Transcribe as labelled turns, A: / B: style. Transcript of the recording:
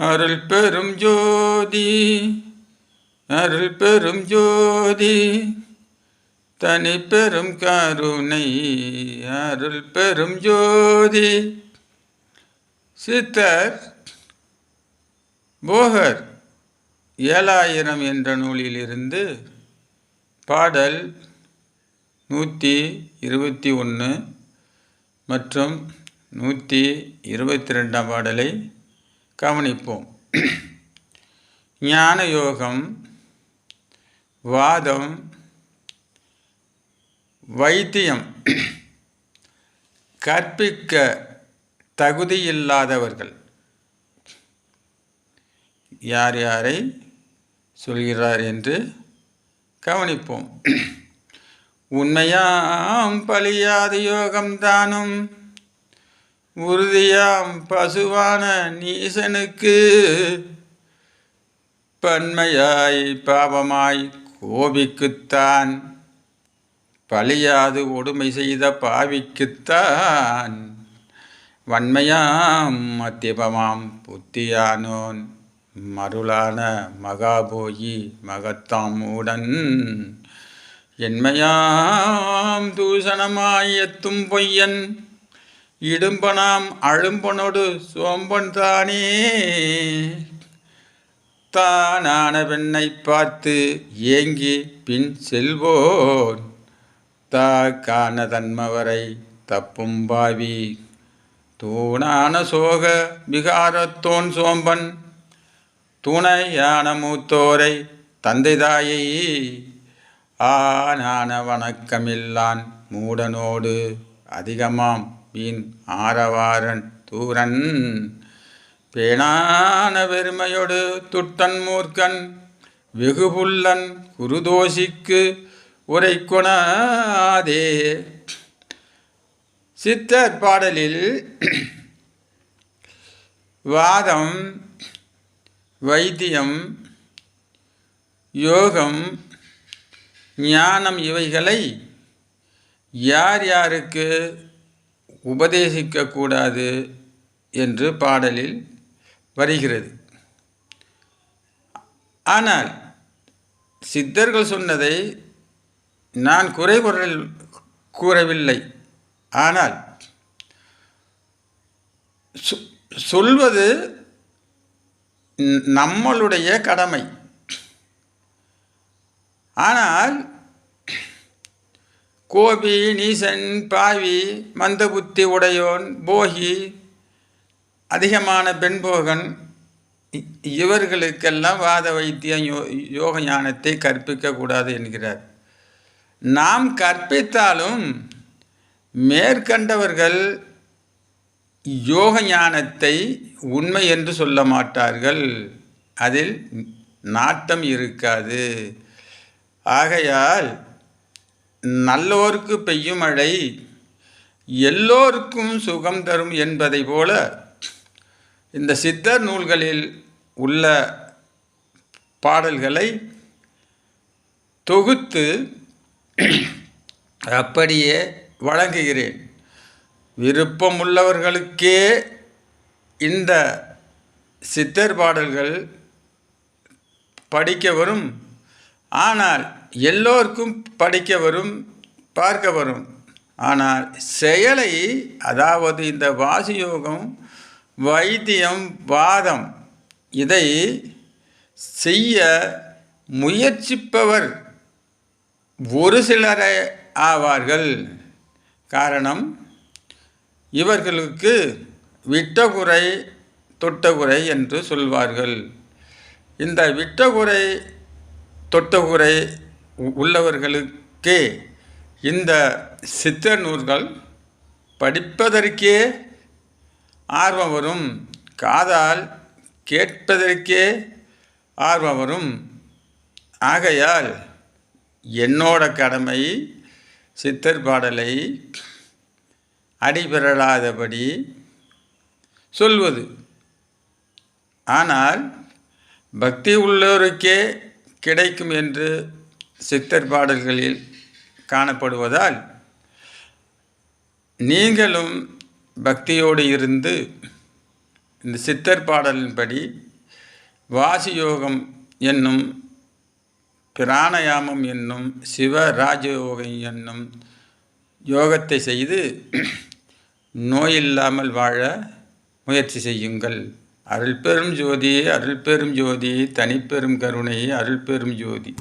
A: அருள் பெரும் ஜோதி அருள் பெரும் ஜோதி தனி பெரும் கருணை அருள் பெரும் ஜோதி. சித்தர் போகர் ஏழாயிரம் என்ற நூலிலிருந்து பாடல் நூற்றி இருபத்தி ஒன்று மற்றும் நூற்றி இருபத்தி ரெண்டாம் பாடலை கவனிப்போம். ஞான யோகம் வாதம் வைத்தியம். கற்பிக்க தகுதியில்லாதவர்கள். யார் யாரை சொல்கிறார் என்று கவனிப்போம். உண்மையாம் பழியாத யோகம் தானும் உறுதியாம் பசுவான நீசனுக்கு. பன்மையாய் பாவமாய் கோபிக்குத்தான். பழியாது ஒடுமை செய்த பாவிக்குத்தான். வன்மையாம் மத்தியபமாம் புத்தியானோன். மருளான மகாபோயி மகத்தாம் உடன் என்மையாம் தூஷணமாய் எத்தும் பொய்யன். இடும்பனாம் அழும்பனோடு சோம்பன் தானே. தானான பெண்ணை பார்த்து ஏங்கி பின் செல்வோன். தாக்கான தன்மவரை தப்பும் பாவி. தூணான சோக விகாரத்தோன் சோம்பன். துணையான மூத்தோரை தந்தை தாயை. ஆனான வணக்கமில்லான் மூடனோடு அதிகமாம். வீண் ஆரவாரன் தூரன். பேணான பெருமையொடு துட்டன் மூர்க்கன். வெகுபுல்லன் குருதோஷிக்கு உரை கொணாதே சித்தர் பாடலில் வாதம் வைத்தியம் யோகம் ஞானம் இவைகளை யார் யாருக்கு உபதேசிக்கக்கூடாது என்று பாடலில் வருகிறது. ஆனால் சித்தர்கள் சொன்னதை நான் குறைகுரல் கூறவில்லை. ஆனால் சொ- சொல்வது நம்மளுடைய கடமை. ஆனால் கோபி நீசன் பாவி மந்தபுத்தி உடையோன் போகி அதிகமான பெண்போகன். இ- இவர்களுக்கெல்லாம் வாத வைத்தியம் யோ யோக ஞானத்தை கற்பிக்கக்கூடாது என்கிறார். நாம் கற்பித்தாலும் மேற்கண்டவர்கள் யோக ஞானத்தை உண்மை என்று சொல்ல மாட்டார்கள். அதில் நாட்டம் இருக்காது. ஆகையால் நல்லோருக்கு பெய்யும் மழை எல்லோருக்கும் சுகம் தரும் என்பதை போல இந்த சித்தர் நூல்களில் உள்ள பாடல்களை தொகுத்து அப்படியே வழங்குகிறேன். விருப்பமுள்ளவர்களுக்கே இந்த சித்தர் பாடல்கள் படிக்க வரும். ஆனால் எல்லோருக்கும் படிக்க வரும் பார்க்க வரும். ஆனால் செயலை அதாவது இந்த வாசியோகம் வைத்தியம் வாதம் இதை செய்ய முயற்சிப்பவர் ஒரு சிலரே ஆவார்கள். காரணம் இவர்களுக்கு விட்டகுறை தொட்டகுறை என்று சொல்வார்கள். இந்த விட்டகுறை தொட்டகுறை உள்ளவர்களுக்கே இந்த சித்த நூல்கள் படிப்பதற்கே ஆர்வம் வரும் காதால் கேட்பதற்கே ஆர்வம் வரும். ஆகையால் என்னோட கடமை சித்தர் பாடலை அடிபெறலாதபடி சொல்வது. ஆனால் பக்தி உள்ளோருக்கே கிடைக்கும் என்று சித்தர் பாடல்களில் காணப்படுவதால் நீங்களும் பக்தியோடு இருந்து இந்த சித்தர் பாடலின்படி வாசியோகம் என்னும் பிராணயாமம் என்னும் சிவராஜயோகம் என்னும் யோகத்தை செய்து நோயில்லாமல் வாழ முயற்சி செய்யுங்கள். அருள் பெரும் ஜோதி அருள் பெரும் ஜோதி தனிப்பெரும் கருணை அருள் பெரும் ஜோதி.